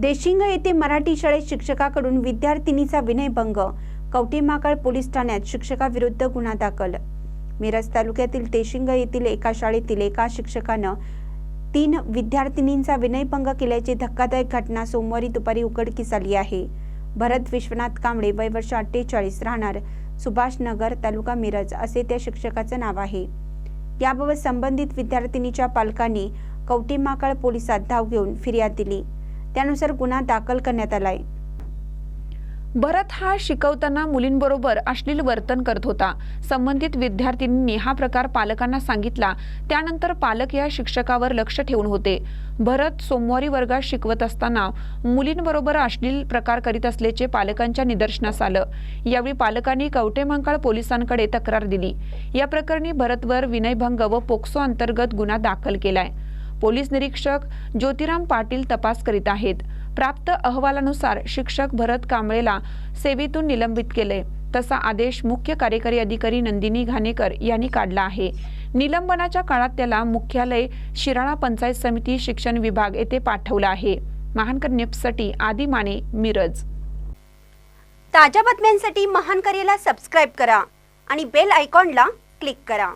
देशिंग येथे मराठी शाळेत शिक्षकाकडून विद्यार्थिनीचा विनयभंग. कवटीमाकळ पोलीस ठाण्यात शिक्षकाविरुद्ध गुन्हा दाखल. मिरज तालुक्यातील देशिंग येथील एका शाळेतील एका शिक्षकानं तीन विद्यार्थिनींचा विनयभंग केल्याची धक्कादायक घटना सोमवारी दुपारी उघडकीस आली आहे. भरत विश्वनाथ कांबळे वय वर्ष अठ्ठेचाळीस राहणार. सुभाषनगर तालुका मिरज असे त्या शिक्षकाचं नाव आहे. याबाबत संबंधित विद्यार्थिनीच्या पालकांनी कवटीमाकळ पोलिसात धाव घेऊन फिर्याद दिली. त्यानुसार गुन्हा दाखल करण्यात आलाय. भरत हा शिकवताना मुलींबरोबर अश्लील वर्तन करत होता. संबंधित विद्यार्थिनींनी हा प्रकार पालकांना सांगितला. त्यानंतर पालक या शिक्षकावर लक्ष ठेवून होते. भरत सोमवारी वर्गात शिकवत असताना मुलींबरोबर अश्लील प्रकार करीत असल्याचे पालकांच्या निदर्शनास आलं. यावेळी पालकांनी कवटेमंकाळ पोलिसांकडे तक्रार दिली. या प्रकरणी भरतवर विनयभंग व पोक्सो अंतर्गत गुन्हा दाखल केलाय. पोलीस निरीक्षक ज्योतिराम पाटील तपास करीत आहेत. प्राप्त अहवालानुसार शिक्षक भरत कांबळेला सेवेतून निलंबित केले. तसा आदेश मुख्य कार्यकारी अधिकारी नंदिनी घाणेकर यांनी काढला आहे. निलंबनाच्या काळात त्याला मुख्यालय शिराळा पंचायत समिती शिक्षण विभाग येथे पाठवलं आहे. महानकर न्यूजसाठी आदी माने मिरज. ताज्या बातम्यांसाठी महान सबस्क्राईब करा आणि बेल आयकॉनला क्लिक करा.